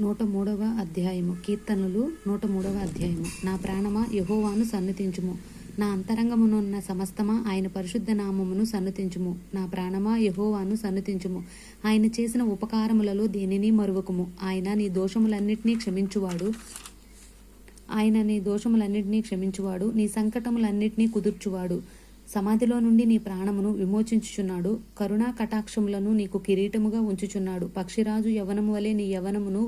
నూట మూడవ అధ్యాయము. కీర్తనలు నూట మూడవ అధ్యాయము. నా ప్రాణమా యహోవాను సన్నతించుము నా అంతరంగమునున్న సమస్తమా ఆయన పరిశుద్ధ నామమును సన్నతించుము నా ప్రాణమా యహోవాను సన్నతించుము ఆయన చేసిన ఉపకారములలో దేనిని మరువకుము. ఆయన నీ దోషములన్నిటినీ క్షమించువాడు. ఆయన నీ దోషములన్నిటినీ క్షమించువాడు. నీ సంకటములన్నిటినీ కుదుర్చువాడు. సమాధిలో నుండి నీ ప్రాణమును విమోచించుచున్నాడు. కరుణా కటాక్షములను నీకు కిరీటముగా ఉంచుచున్నాడు. పక్షిరాజు యవనము వలె నీ యవనమును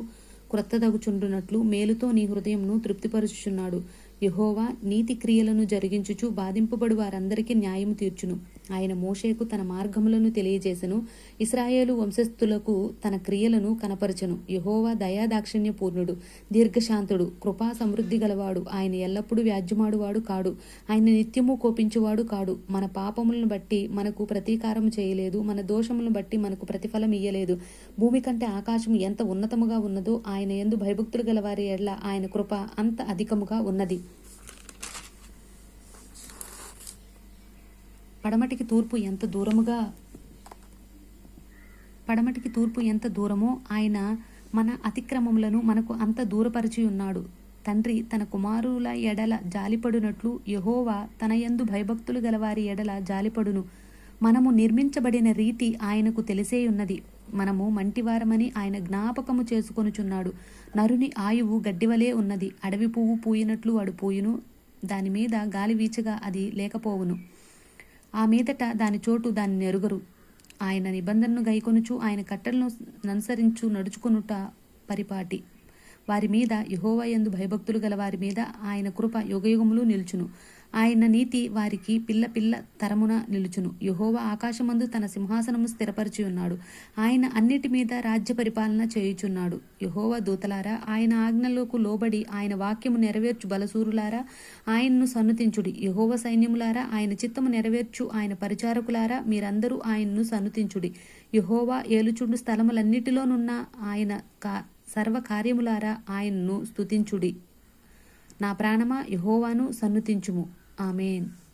క్రొత్తదగుచుండునట్లు మేలుతో నీ హృదయమును తృప్తిపరుచుచున్నాడు. యహోవా నీతి క్రియలను జరిగించుచు బాధింపబడు వారందరికీ న్యాయము తీర్చును. ఆయన మోషేకు తన మార్గములను తెలియజేసెను. ఇస్రాయేలు వంశస్థులకు తన క్రియలను కనపరచను. యహోవా దయాదాక్షిణ్య పూర్ణుడు దీర్ఘశాంతుడు కృపా సమృద్ధి గలవాడు. ఆయన ఎల్లప్పుడూ వ్యాజ్యమాడువాడు కాడు. ఆయన నిత్యము కోపించువాడు కాడు. మన పాపములను బట్టి మనకు ప్రతీకారం చేయలేదు. మన దోషములను బట్టి మనకు ప్రతిఫలం ఇయ్యలేదు. భూమి కంటే ఆకాశం ఎంత ఉన్నతముగా ఉన్నదో ఆయన ఎందు భయభక్తులు గలవారి ఎడ్ల ఆయన కృప అంత అధికముగా ఉన్నది. పడమటికి తూర్పు ఎంత దూరముగా పడమటికి తూర్పు ఎంత దూరమో ఆయన మన అతిక్రమములను మనకు అంత దూరపరిచి ఉన్నాడు. తండ్రి తన కుమారుల ఎడల జాలిపడునట్లు యహోవా తన యందు భయభక్తులు గలవారి ఎడల జాలిపడును. మనము నిర్మించబడిన రీతి ఆయనకు తెలిసే ఉన్నది. మనము మంటివారమని ఆయన జ్ఞాపకము చేసుకొనుచున్నాడు. నరుని ఆయువు గడ్డివలే ఉన్నది. అడవి పువ్వు పూయినట్లు వాడు పూయును. దాని మీద గాలి వీచగా అది లేకపోవును. ఆ మీదట దాని చోటు దాన్ని నెరుగరు. ఆయన నిబంధనను గైకొనుచు ఆయన కట్టలను అనుసరించు నడుచుకొనుట పరిపాటి. వారి మీద యహోవయందు భయభక్తులు గల వారి మీద ఆయన కృప యుగయుగములు నిలుచును. ఆయన నీతి వారికి పిల్ల పిల్ల తరమున నిలుచును. యహోవ ఆకాశమందు తన సింహాసనము స్థిరపరిచి ఉన్నాడు. ఆయన అన్నిటి మీద రాజ్య పరిపాలన చేయుచున్నాడు. యహోవ దూతలారా ఆయన ఆజ్ఞలకు లోబడి ఆయన వాక్యము నెరవేర్చు బలసూరులారా ఆయన్ను సన్నుతించుడి. యహోవ సైన్యములారా ఆయన చిత్తము నెరవేర్చు ఆయన పరిచారకులారా మీరందరూ ఆయన్ను సన్నుతించుడి. యహోవా ఏలుచుండు స్థలములన్నిటిలోనున్న ఆయన కా సర్వకార్యములారా ఆయన్ను స్తుతించుడి. నా ప్రాణమా యహోవాను సన్నుతించుము. ఆమెన్.